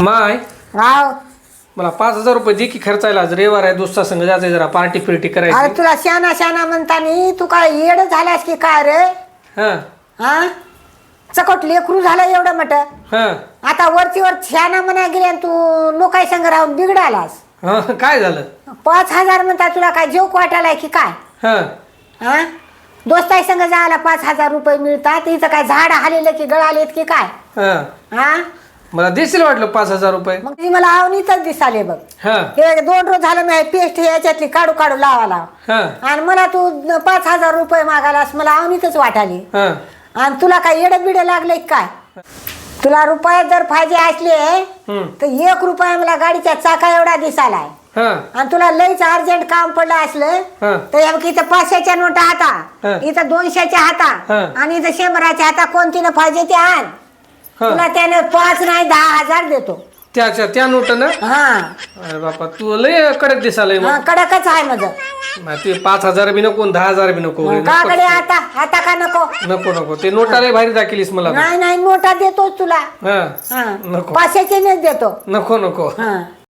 माय. राव मला पाच हजार रुपये दे की खर्चायला. आज रविवार आहे दोस्ता संग जायचं जरा पार्टी पिर्टी अरे करायची तुला शाना शाना म्हणतानी तू काय येड झालास की काय रे? हा. हा? चकट लेकरू झाला एवढं मट हा. आता वरची वर शाना म्हणा गेली आणि तू लोकाय संग राहून बिघडालास. हा काय झालं? पाच हजार म्हणता तुला काय जेव वाटायलाय की काय? हा. हा? दोस्ताई संग जायला पाच हजार रुपये मिळतात. इथं काय झाड हालेले की गळालेत की काय? हा. हा? मला देशील वाटलं पाच हजार रुपये. मग ती मला आवनीतच दिसाले बघ. हा. हे दोन रोज झालं मी पेस्ट याच्यातली काढू काढू लावा लाव. हा. आणि मला तू पाच हजार रुपये मागालास मला आवनीतच वाटाली हा. आणि तुला काय येडं बिडं लागले काय? तुला रुपये जर पाहिजे असले हम्म. तर एक रुपया मला गाडीच्या चाका एवढा दिसालाय हा. आणि तुला लईच अर्जंट काम पडलं असलं हा. तर या बघ इथं पाचशेच्या नोटा हा. हाता इथं दोनशेच्या हाता. हा. आणि इथं शंभराच्या हाता कोणतीनं पाहिजे ते आण. तुला त्याने पाच नाही दहा हजार देतो. त्याच्या त्या नोट ना हा. अरे बापा तू लय कडक दिसालय हा मग कडकच आहे माझं. ते पाच हजार बी नको आणि दहा हजार बी नको काकडे आता आता का नको? नको नको. ते नोटा लय भारी दाखिलीस मला नाही नाही नोटा देतोच तुला. हा. हा. नको. पाचशेचे देतो. नको नको. हा.